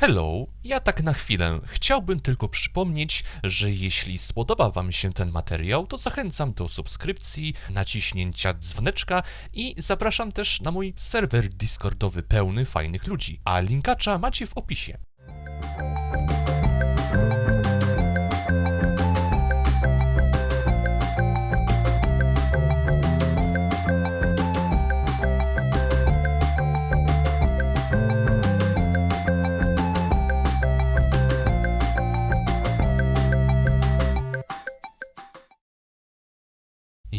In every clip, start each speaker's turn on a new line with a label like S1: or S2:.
S1: Hello, ja tak na chwilę chciałbym tylko przypomnieć, że jeśli spodoba Wam się ten materiał, to zachęcam do subskrypcji, naciśnięcia dzwoneczka i zapraszam też na mój serwer Discordowy pełny fajnych ludzi, a linkacza macie w opisie.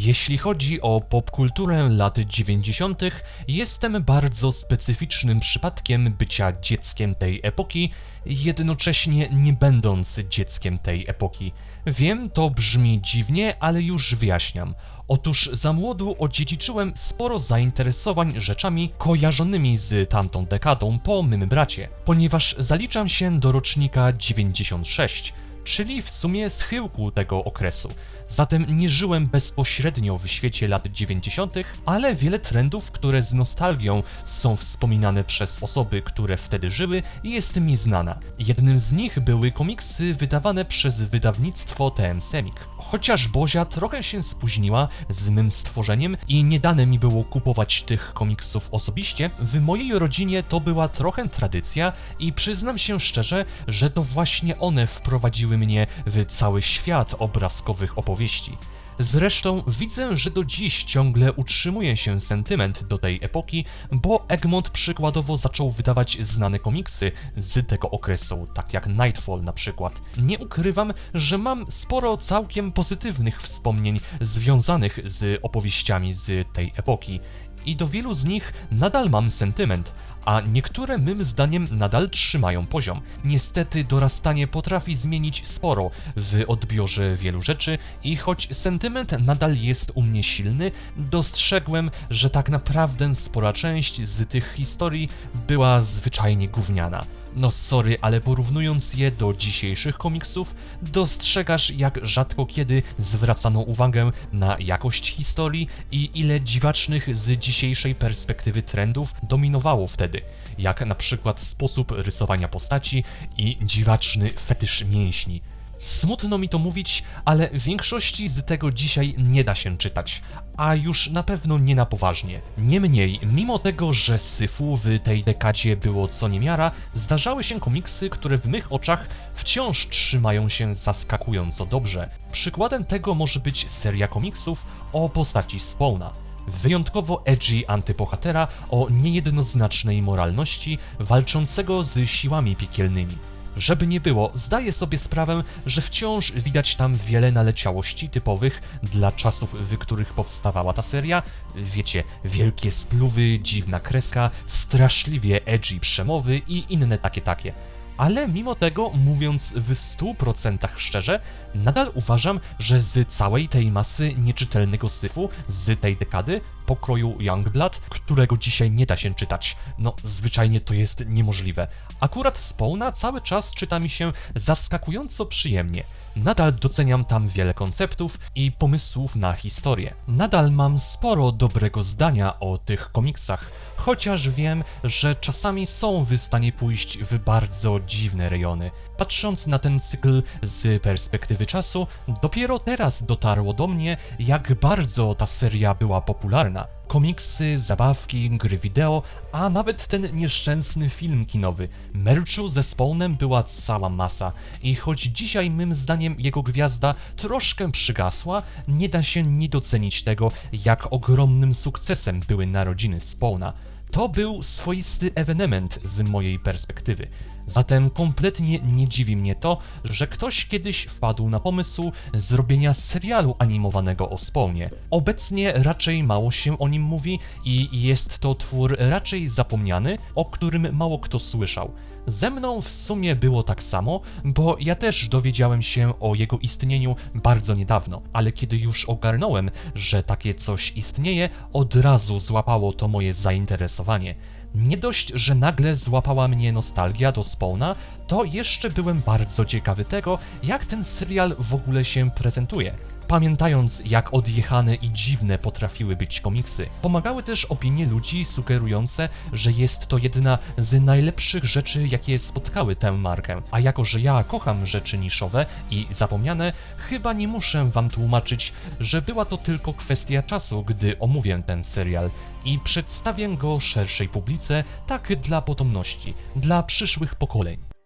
S1: Jeśli chodzi o popkulturę lat 90., jestem bardzo specyficznym przypadkiem bycia dzieckiem tej epoki, jednocześnie nie będąc dzieckiem tej epoki. Wiem, to brzmi dziwnie, ale już wyjaśniam. Otóż za młodu odziedziczyłem sporo zainteresowań rzeczami kojarzonymi z tamtą dekadą po mym bracie, ponieważ zaliczam się do rocznika 96 czyli w sumie schyłku tego okresu. Zatem nie żyłem bezpośrednio w świecie lat 90., ale wiele trendów, które z nostalgią są wspominane przez osoby, które wtedy żyły, jest mi znana. Jednym z nich były komiksy wydawane przez wydawnictwo TM Semik. Chociaż Bozia trochę się spóźniła z mym stworzeniem i nie dane mi było kupować tych komiksów osobiście, w mojej rodzinie to była trochę tradycja i przyznam się szczerze, że to właśnie one wprowadziły mnie w cały świat obrazkowych opowieści. Zresztą widzę, że do dziś ciągle utrzymuje się sentyment do tej epoki, bo Egmont przykładowo zaczął wydawać znane komiksy z tego okresu, tak jak Nightfall na przykład. Nie ukrywam, że mam sporo całkiem pozytywnych wspomnień związanych z opowieściami z tej epoki i do wielu z nich nadal mam sentyment, a niektóre mym zdaniem nadal trzymają poziom. Niestety dorastanie potrafi zmienić sporo w odbiorze wielu rzeczy i choć sentyment nadal jest u mnie silny, dostrzegłem, że tak naprawdę spora część z tych historii była zwyczajnie gówniana. No sorry, ale porównując je do dzisiejszych komiksów, dostrzegasz jak rzadko kiedy zwracano uwagę na jakość historii i ile dziwacznych z dzisiejszej perspektywy trendów dominowało wtedy, jak na przykład sposób rysowania postaci i dziwaczny fetysz mięśni. Smutno mi to mówić, ale większości z tego dzisiaj nie da się czytać, a już na pewno nie na poważnie. Niemniej, mimo tego, że syfu w tej dekadzie było co niemiara, zdarzały się komiksy, które w mych oczach wciąż trzymają się zaskakująco dobrze. Przykładem tego może być seria komiksów o postaci Spawna wyjątkowo edgy antybohatera o niejednoznacznej moralności, walczącego z siłami piekielnymi. Żeby nie było, zdaję sobie sprawę, że wciąż widać tam wiele naleciałości typowych dla czasów, w których powstawała ta seria. Wiecie, wielkie spluwy, dziwna kreska, straszliwie edgy przemowy i inne takie takie ale mimo tego, mówiąc w 100% szczerze, nadal uważam, że z całej tej masy nieczytelnego syfu z tej dekady, pokroju Youngblood, którego dzisiaj nie da się czytać, no zwyczajnie to jest niemożliwe. Akurat Spawna cały czas czyta mi się zaskakująco przyjemnie. Nadal doceniam tam wiele konceptów i pomysłów na historię. Nadal mam sporo dobrego zdania o tych komiksach, chociaż wiem, że czasami są w stanie pójść w bardzo dziwne rejony. Patrząc na ten cykl z perspektywy czasu, dopiero teraz dotarło do mnie, jak bardzo ta seria była popularna. Komiksy, zabawki, gry wideo, a nawet ten nieszczęsny film kinowy. Merchu ze Spawnem była cała masa i choć dzisiaj mym zdaniem jego gwiazda troszkę przygasła, nie da się nie docenić tego, jak ogromnym sukcesem były narodziny Spawna. To był swoisty ewenement z mojej perspektywy. Zatem kompletnie nie dziwi mnie to, że ktoś kiedyś wpadł na pomysł zrobienia serialu animowanego o Spawnie. Obecnie raczej mało się o nim mówi i jest to twór raczej zapomniany, o którym mało kto słyszał. Ze mną w sumie było tak samo, bo ja też dowiedziałem się o jego istnieniu bardzo niedawno, ale kiedy już ogarnąłem, że takie coś istnieje, od razu złapało to moje zainteresowanie. Nie dość, że nagle złapała mnie nostalgia do Spawna, to jeszcze byłem bardzo ciekawy tego, jak ten serial w ogóle się prezentuje. Pamiętając jak odjechane i dziwne potrafiły być komiksy. Pomagały też opinie ludzi sugerujące, że jest to jedna z najlepszych rzeczy, jakie spotkały tę markę. A jako, że ja kocham rzeczy niszowe i zapomniane, chyba nie muszę wam tłumaczyć, że była to tylko kwestia czasu, gdy omówię ten serial i przedstawię go szerszej publice, tak dla potomności, dla przyszłych pokoleń.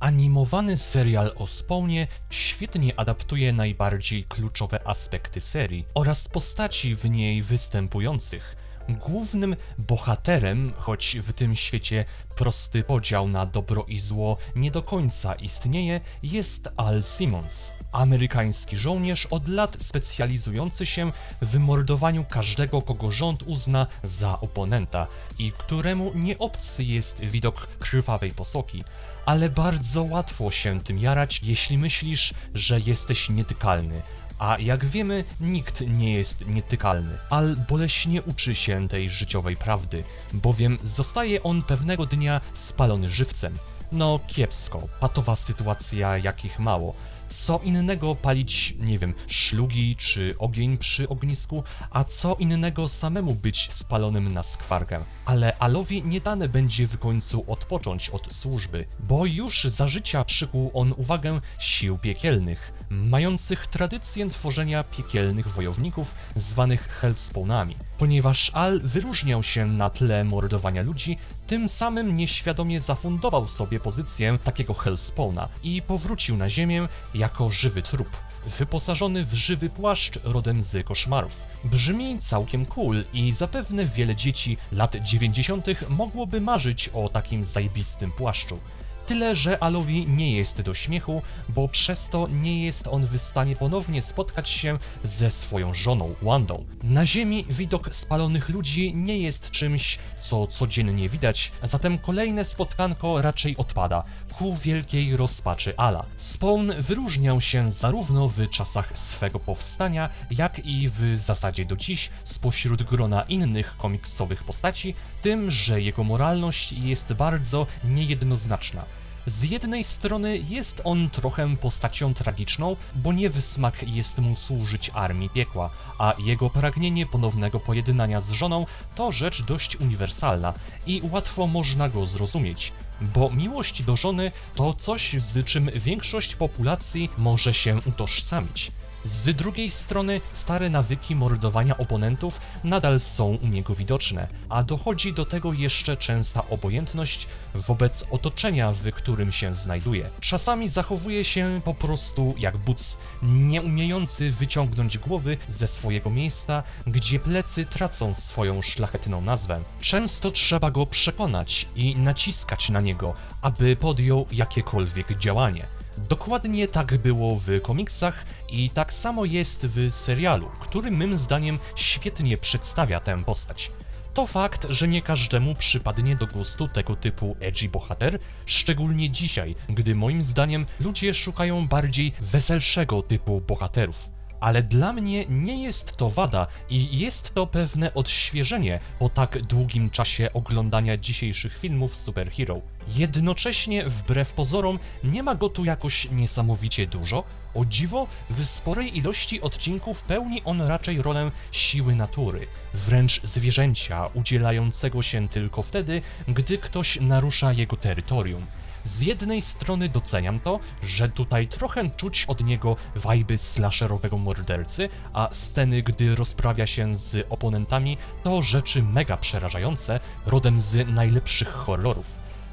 S1: Animowany serial o Spawnie świetnie adaptuje najbardziej kluczowe aspekty serii oraz postaci w niej występujących. Głównym bohaterem, choć w tym świecie prosty podział na dobro i zło nie do końca istnieje, jest Al Simmons, amerykański żołnierz od lat specjalizujący się w mordowaniu każdego, kogo rząd uzna za oponenta i któremu nie obcy jest widok krwawej posoki ale bardzo łatwo się tym jarać, jeśli myślisz, że jesteś nietykalny. A jak wiemy, nikt nie jest nietykalny. Al boleśnie uczy się tej życiowej prawdy, bowiem zostaje on pewnego dnia spalony żywcem. No kiepsko, patowa sytuacja jakich mało. Co innego palić, nie wiem, szlugi czy ogień przy ognisku, a co innego samemu być spalonym na skwarkę. Ale Alowi nie dane będzie w końcu odpocząć od służby, bo już za życia przykuł on uwagę sił piekielnych, mających tradycję tworzenia piekielnych wojowników zwanych Hellspawnami. Ponieważ Al wyróżniał się na tle mordowania ludzi, tym samym nieświadomie zafundował sobie pozycję takiego Hellspawna i powrócił na ziemię jako żywy trup, wyposażony w żywy płaszcz rodem z koszmarów. Brzmi całkiem cool i zapewne wiele dzieci lat 90. mogłoby marzyć o takim zajbistym płaszczu. Tyle, że Alowi nie jest do śmiechu, bo przez to nie jest on w stanie ponownie spotkać się ze swoją żoną, Wandą. Na ziemi widok spalonych ludzi nie jest czymś, co codziennie widać, zatem kolejne spotkanko raczej odpada, ku wielkiej rozpaczy Ala. Spawn wyróżniał się zarówno w czasach swego powstania, jak i w zasadzie do dziś spośród grona innych komiksowych postaci, tym, że jego moralność jest bardzo niejednoznaczna. Z jednej strony jest on trochę postacią tragiczną, bo nie w smak jest mu służyć armii piekła, a jego pragnienie ponownego pojednania z żoną to rzecz dość uniwersalna i łatwo można go zrozumieć. Bo miłość do żony to coś, z czym większość populacji może się utożsamić. Z drugiej strony stare nawyki mordowania oponentów nadal są u niego widoczne, a dochodzi do tego jeszcze częsta obojętność wobec otoczenia, w którym się znajduje. Czasami zachowuje się po prostu jak buc, nie umiejący wyciągnąć głowy ze swojego miejsca, gdzie plecy tracą swoją szlachetną nazwę. Często trzeba go przekonać i naciskać na niego, aby podjął jakiekolwiek działanie. Dokładnie tak było w komiksach i tak samo jest w serialu, który mym zdaniem świetnie przedstawia tę postać. To fakt, że nie każdemu przypadnie do gustu tego typu edgy bohater, szczególnie dzisiaj, gdy moim zdaniem ludzie szukają bardziej weselszego typu bohaterów. Ale dla mnie nie jest to wada i jest to pewne odświeżenie po tak długim czasie oglądania dzisiejszych filmów superhero. Jednocześnie, wbrew pozorom, nie ma go tu jakoś niesamowicie dużo. O dziwo, w sporej ilości odcinków pełni on raczej rolę siły natury, wręcz zwierzęcia udzielającego się tylko wtedy, gdy ktoś narusza jego terytorium. Z jednej strony doceniam to, że tutaj trochę czuć od niego wajby slasherowego mordercy, a sceny, gdy rozprawia się z oponentami, to rzeczy mega przerażające, rodem z najlepszych horrorów.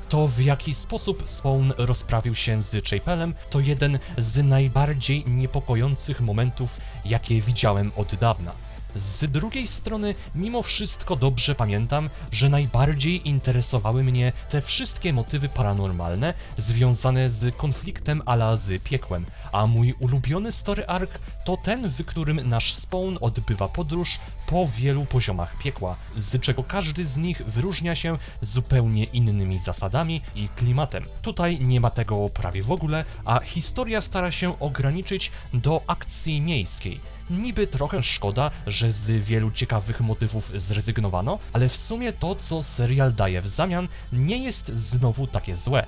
S1: To w jaki sposób Spawn rozprawił się z Chapelem to jeden z najbardziej niepokojących momentów, jakie widziałem od dawna. Z drugiej strony, mimo wszystko dobrze pamiętam, że najbardziej interesowały mnie te wszystkie motywy paranormalne związane z konfliktem ala z piekłem, a mój ulubiony story arc to ten, w którym nasz Spawn odbywa podróż po wielu poziomach piekła, z czego każdy z nich wyróżnia się zupełnie innymi zasadami i klimatem. Tutaj nie ma tego prawie w ogóle, a historia stara się ograniczyć do akcji miejskiej. Niby trochę szkoda, że z wielu ciekawych motywów zrezygnowano, ale w sumie to, co serial daje w zamian, nie jest znowu takie złe.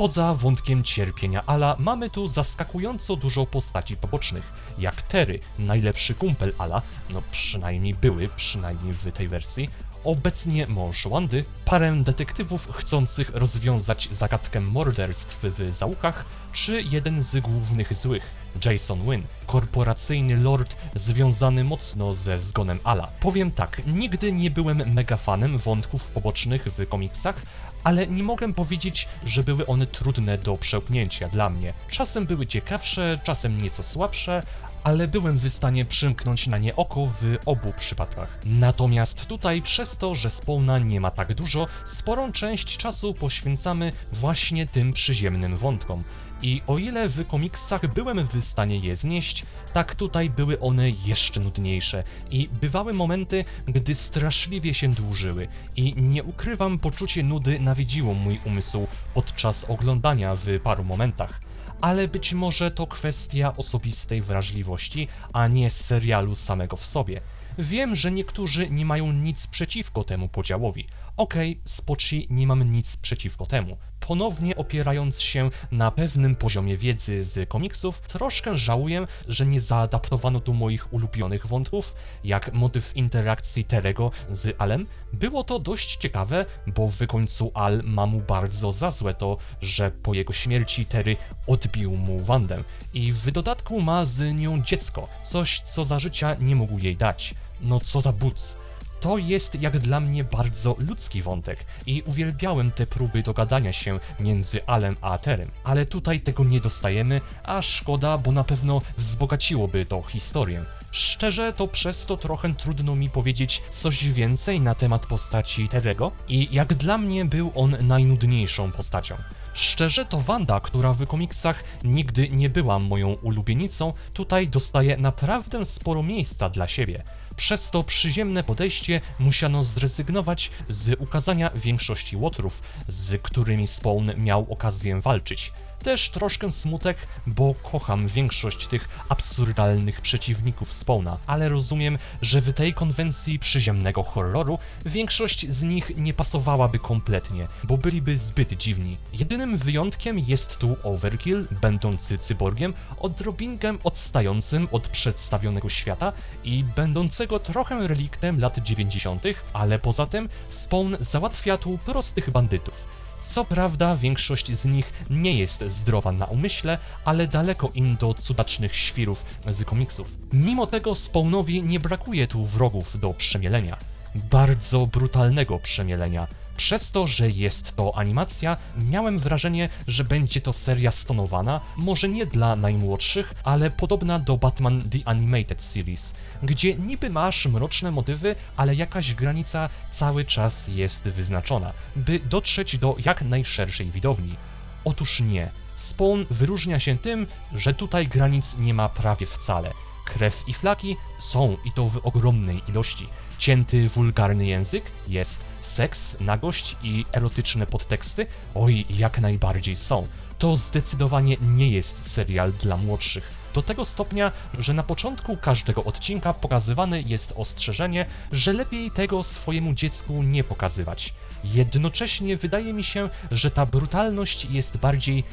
S1: Poza wątkiem cierpienia Ala mamy tu zaskakująco dużo postaci pobocznych, jak Terry, najlepszy kumpel Ala, no przynajmniej były, przynajmniej w tej wersji, obecnie mąż Wandy, parę detektywów chcących rozwiązać zagadkę morderstw w zaułkach, czy jeden z głównych złych, Jason Wynn, korporacyjny lord związany mocno ze zgonem Ala. Powiem tak, nigdy nie byłem mega fanem wątków pobocznych w komiksach, ale nie mogę powiedzieć, że były one trudne do przełknięcia dla mnie. Czasem były ciekawsze, czasem nieco słabsze, ale byłem w stanie przymknąć na nie oko w obu przypadkach. Natomiast tutaj, przez to, że Spawna nie ma tak dużo, sporą część czasu poświęcamy właśnie tym przyziemnym wątkom. I o ile w komiksach byłem w stanie je znieść, tak tutaj były one jeszcze nudniejsze i bywały momenty, gdy straszliwie się dłużyły i nie ukrywam, poczucie nudy nawiedziło mój umysł podczas oglądania w paru momentach ale być może to kwestia osobistej wrażliwości, a nie serialu samego w sobie. Wiem, że niektórzy nie mają nic przeciwko temu podziałowi. Okej, okay, spoczy nie mam nic przeciwko temu. Ponownie opierając się na pewnym poziomie wiedzy z komiksów, troszkę żałuję, że nie zaadaptowano tu moich ulubionych wątków, jak motyw interakcji Terego z Alem. Było to dość ciekawe, bo w końcu Al ma mu bardzo za złe to, że po jego śmierci Terry odbił mu Wandę i w dodatku ma z nią dziecko, coś co za życia nie mógł jej dać. No co za buc. To jest jak dla mnie bardzo ludzki wątek i uwielbiałem te próby dogadania się między Alem a Terem, ale tutaj tego nie dostajemy, a szkoda, bo na pewno wzbogaciłoby to historię. Szczerze, to przez to trochę trudno mi powiedzieć coś więcej na temat postaci Terego i jak dla mnie był on najnudniejszą postacią. Szczerze to Wanda, która w komiksach nigdy nie była moją ulubienicą, tutaj dostaje naprawdę sporo miejsca dla siebie. Przez to przyziemne podejście musiano zrezygnować z ukazania większości łotrów, z którymi Spawn miał okazję walczyć. Też troszkę smutek, bo kocham większość tych absurdalnych przeciwników Spawna, ale rozumiem, że w tej konwencji przyziemnego horroru większość z nich nie pasowałaby kompletnie, bo byliby zbyt dziwni. Jedynym wyjątkiem jest tu Overkill, będący cyborgiem, odrobinkę odstającym od przedstawionego świata i będącego trochę reliktem lat 90., ale poza tym Spawn załatwia tu prostych bandytów co prawda większość z nich nie jest zdrowa na umyśle, ale daleko im do cudacznych świrów z komiksów. Mimo tego Spawnowi nie brakuje tu wrogów do przemielenia. Bardzo brutalnego przemielenia, przez to, że jest to animacja, miałem wrażenie, że będzie to seria stonowana, może nie dla najmłodszych, ale podobna do Batman The Animated Series, gdzie niby masz mroczne motywy, ale jakaś granica cały czas jest wyznaczona, by dotrzeć do jak najszerszej widowni. Otóż nie. Spawn wyróżnia się tym, że tutaj granic nie ma prawie wcale. Krew i flaki są i to w ogromnej ilości. Cięty, wulgarny język jest, seks, nagość i erotyczne podteksty, oj, jak najbardziej są. To zdecydowanie nie jest serial dla młodszych. Do tego stopnia, że na początku każdego odcinka pokazywane jest ostrzeżenie, że lepiej tego swojemu dziecku nie pokazywać. Jednocześnie wydaje mi się, że ta brutalność jest bardziej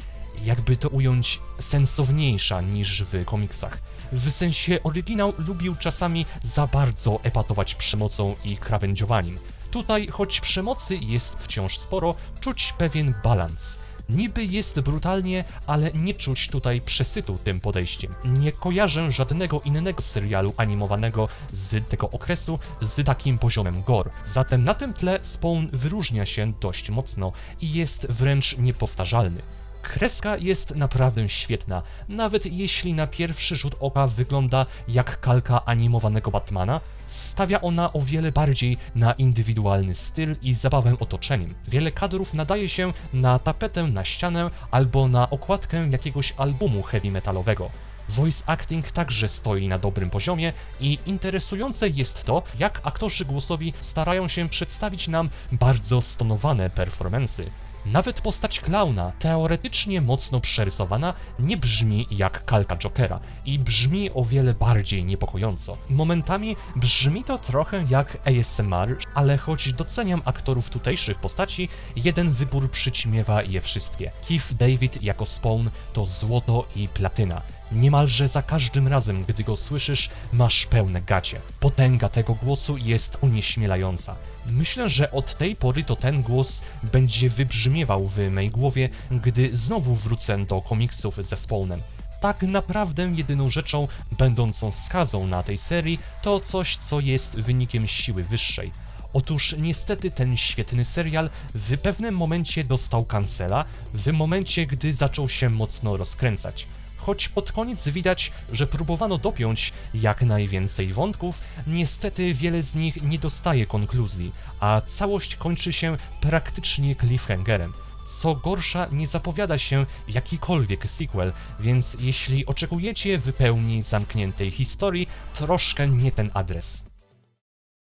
S1: jakby to ująć, sensowniejsza niż w komiksach. W sensie oryginał lubił czasami za bardzo epatować przemocą i krawędziowaniem. Tutaj, choć przemocy jest wciąż sporo, czuć pewien balans. Niby jest brutalnie, ale nie czuć tutaj przesytu tym podejściem. Nie kojarzę żadnego innego serialu animowanego z tego okresu z takim poziomem gore. Zatem na tym tle Spawn wyróżnia się dość mocno i jest wręcz niepowtarzalny. Kreska jest naprawdę świetna, nawet jeśli na pierwszy rzut oka wygląda jak kalka animowanego Batmana, stawia ona o wiele bardziej na indywidualny styl i zabawę otoczeniem. Wiele kadrów nadaje się na tapetę na ścianę albo na okładkę jakiegoś albumu heavy metalowego. Voice acting także stoi na dobrym poziomie i interesujące jest to, jak aktorzy głosowi starają się przedstawić nam bardzo stonowane performensy. Nawet postać klauna, teoretycznie mocno przerysowana, nie brzmi jak kalka Jokera i brzmi o wiele bardziej niepokojąco. Momentami brzmi to trochę jak ASMR, ale choć doceniam aktorów tutejszych postaci, jeden wybór przyćmiewa je wszystkie. Keith David jako Spawn to złoto i platyna. Niemalże za każdym razem, gdy go słyszysz, masz pełne gacie. Potęga tego głosu jest onieśmielająca. Myślę, że od tej pory to ten głos będzie wybrzmiewał w mej głowie, gdy znowu wrócę do komiksów ze Spawnem. Tak naprawdę jedyną rzeczą będącą skazą na tej serii to coś, co jest wynikiem siły wyższej. Otóż niestety ten świetny serial w pewnym momencie dostał cancela, w momencie gdy zaczął się mocno rozkręcać. Choć pod koniec widać, że próbowano dopiąć jak najwięcej wątków, niestety wiele z nich nie dostaje konkluzji, a całość kończy się praktycznie cliffhangerem. Co gorsza, nie zapowiada się jakikolwiek sequel, więc jeśli oczekujecie w pełni zamkniętej historii, troszkę nie ten adres.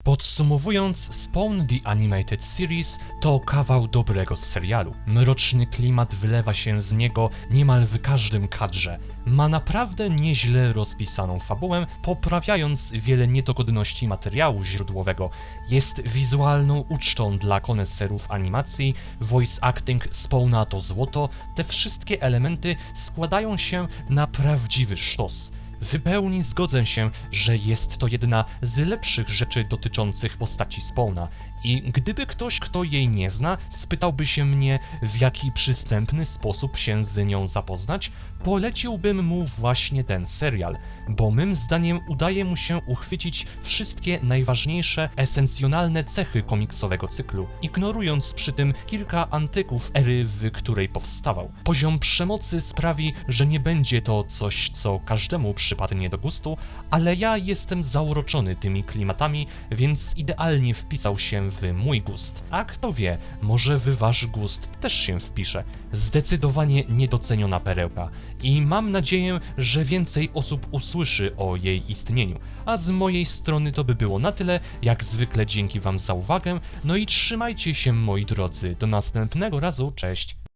S1: Podsumowując, Spawn The Animated Series to kawał dobrego serialu. Mroczny klimat wylewa się z niego niemal w każdym kadrze. Ma naprawdę nieźle rozpisaną fabułę, poprawiając wiele niedogodności materiału źródłowego. Jest wizualną ucztą dla koneserów animacji, voice acting Spawna to złoto, te wszystkie elementy składają się na prawdziwy sztos. W pełni zgodzę się, że jest to jedna z lepszych rzeczy dotyczących postaci Spawna. I gdyby ktoś, kto jej nie zna, spytałby się mnie, w jaki przystępny sposób się z nią zapoznać, poleciłbym mu właśnie ten serial, bo mym zdaniem udaje mu się uchwycić wszystkie najważniejsze, esencjonalne cechy komiksowego cyklu, ignorując przy tym kilka antyków ery, w której powstawał. Poziom przemocy sprawi, że nie będzie to coś, co każdemu przypadnie do gustu, ale ja jestem zauroczony tymi klimatami, więc idealnie wpisał się w mój gust. A kto wie, może w wasz gust też się wpisze. Zdecydowanie niedoceniona perełka i mam nadzieję, że więcej osób usłyszy o jej istnieniu. A z mojej strony to by było na tyle, jak zwykle dzięki wam za uwagę, no i trzymajcie się moi drodzy, do następnego razu, cześć!